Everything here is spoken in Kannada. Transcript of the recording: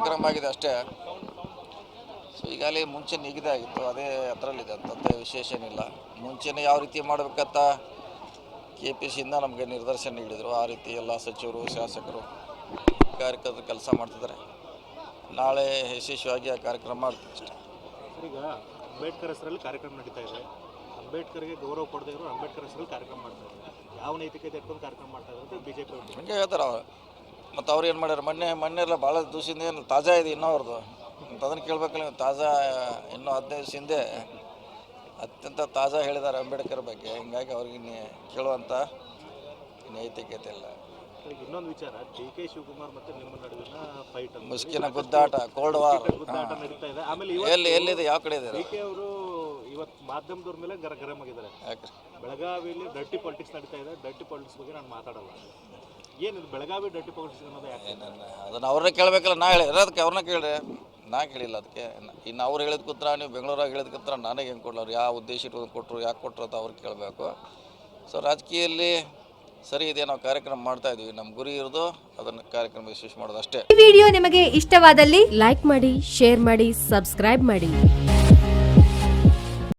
ಪ್ರಾರಂಭ ಆಗಿದೆ ಅಷ್ಟೇ. ಸೊ ಈಗಾಗಲೇ ಮುಂಚೆ ನಿಗದಿ ಆಗಿತ್ತು ಅದೇ ಅದರಲ್ಲಿದೆ ಅಂತ ವಿಶೇಷ ಏನಿಲ್ಲ. ಮುಂಚೆನೇ ಯಾವ ರೀತಿ ಮಾಡಬೇಕಂತ ಕೆ ಪಿ ಸಿಯಿಂದ ನಮಗೆ ನಿರ್ದೇಶನ ನೀಡಿದರು. ಆ ರೀತಿ ಎಲ್ಲ ಸಚಿವರು ಶಾಸಕರು ಕಾರ್ಯಕರ್ತರು ಕೆಲಸ ಮಾಡ್ತಿದ್ದಾರೆ. ನಾಳೆ ಯಶಸ್ವಿಯಾಗಿ ಆ ಕಾರ್ಯಕ್ರಮ ಮಾಡ್ತೀವಿ ಅಷ್ಟೇ. ಈಗ ಅಂಬೇಡ್ಕರ್ ಹೆಸರಲ್ಲಿ ಕಾರ್ಯಕ್ರಮ ನಡೀತಾ ಇದೆ. ಅಂಬೇಡ್ಕರ್ಗೆ ಗೌರವ ಕೊಡದೇ ಇರೋ ಅಂಬೇಡ್ಕರ್ ಹೆಸರಲ್ಲಿ ಕಾರ್ಯಕ್ರಮ ಮಾಡ್ತಾ ಇದ್ದಾರೆ. ಯಾವ ನೈತಿಕತೆ ಇಟ್ಕೊಂಡು ಕಾರ್ಯಕ್ರಮ ಮಾಡ್ತಾ ಇದ್ದಾರೆ ಬಿಜೆಪಿ ಹಂಗೆ ಹೇಳ್ತಾರೆ ಅವ್ರು. ಮತ್ತು ಅವ್ರು ಏನು ಮಾಡ್ಯಾರ? ಮೊನ್ನೆ ಮೊನ್ನೆ ಎಲ್ಲ ಭಾಳ ದಿವಸದಿಂದ ಏನು ತಾಜಾ ಇದೆ ಇನ್ನೂ ಅವ್ರದ್ದು ಮತ್ತು ಅದನ್ನು ಕೇಳಬೇಕಲ್ಲ ನೀವು ತಾಜಾ ಇನ್ನೂ ಹದಿನೈದು ದಿವಸ ಹಿಂದೆ ಅತ್ಯಂತ ತಾಜಾ ಹೇಳಿದ್ದಾರೆ ಅಂಬೇಡ್ಕರ್ ಬಗ್ಗೆ. ಹಿಂಗಾಗಿ ಅವ್ರಿಗೆ ಕೇಳುವಂತ ಕೇಳುವಂಥ ನೈತಿಕತೆ ಇಲ್ಲ. ಇನ್ನೊಂದು ವಿಚಾರ ಡಿ ಕೆ ಶಿವಕುಮಾರ್ ಮತ್ತು ನಿಮ್ಮ ನಡುವಿನ ಫೈಟ್ ಮುಸ್ಕಿನ ಗುದ್ದಾಟ ಕೋಲ್ಡ್ ವಾರ್ ಗುದ್ದಾಟ ನಡೀತಾ ಇದೆ. ಆಮೇಲೆ ಎಲ್ಲಿ ಎಲ್ಲಿದೆ? ಯಾವ ಕಡೆ ಇದೆ ಡಿ ಕೆ ಅವರು ಇವತ್ತು ಮಾಧ್ಯಮದವ್ರ ಮೇಲೆ ಗರ ಗರಂ ಆಗಿದ್ದಾರೆ. ಬೆಳಗಾವಿಯಲ್ಲಿ ಡರ್ಟಿ ಪಾಲಿಟಿಕ್ಸ್ ನಡೀತಾ ಇದೆ. ಡರ್ಟಿ ಪಾಲಿಟಿಕ್ಸ್ ಬಗ್ಗೆ ನಾನು ಮಾತಾಡಲ್ಲ. ಏನಿದು ಬೆಳಗಾವಿ ಡರ್ಟಿ ಪಾಲಿಟಿಕ್ಸ್ ಅನ್ನೋದು ಯಾಕೆ ಏನನ್ನ ಅದನ್ನು ಅವ್ರನ್ನ ಕೇಳಬೇಕಲ್ಲ ನಾ ಹೇಳಿ ಅದಕ್ಕೆ ಅವ್ರನ್ನ ಕೇಳಿ ನಾ ಕೇಳಿಲ್ಲ ಅದಕ್ಕೆ. ಇನ್ನು ಅವ್ರು ಹೇಳಿದ ಕೂತ್ರ ನೀವು ಬೆಂಗಳೂರಾಗ ಹೇಳಿದ ಕೂತ್ರ ನನಗೆ ಹೆಂಗೆ ಕೊಡ್ಲವ್ರು ಯಾವ ಉದ್ದೇಶ ಇಟ್ಕೊಂಡು ಕೊಟ್ಟರು ಯಾಕೆ ಕೊಟ್ಟರು ಅಂತ ಅವ್ರಿಗೆ ಕೇಳಬೇಕು. ಸೊ ರಾಜಕೀಯದಲ್ಲಿ ಸರಿ ಇದೆ ನಾವು ಕಾರ್ಯಕ್ರಮ ಮಾಡ್ತಾ ಇದೀವಿ. ನಮ್ಮ ಗುರಿ ಇರೋದು ಅದನ್ನು ಕಾರ್ಯಕ್ರಮ ಯಶಸ್ವಿ ಮಾಡೋದು ಅಷ್ಟೇ. ಈ ವಿಡಿಯೋ ನಿಮಗೆ ಇಷ್ಟವಾದಲ್ಲಿ ಲೈಕ್ ಮಾಡಿ ಶೇರ್ ಮಾಡಿ ಸಬ್ಸ್ಕ್ರೈಬ್ ಮಾಡಿ.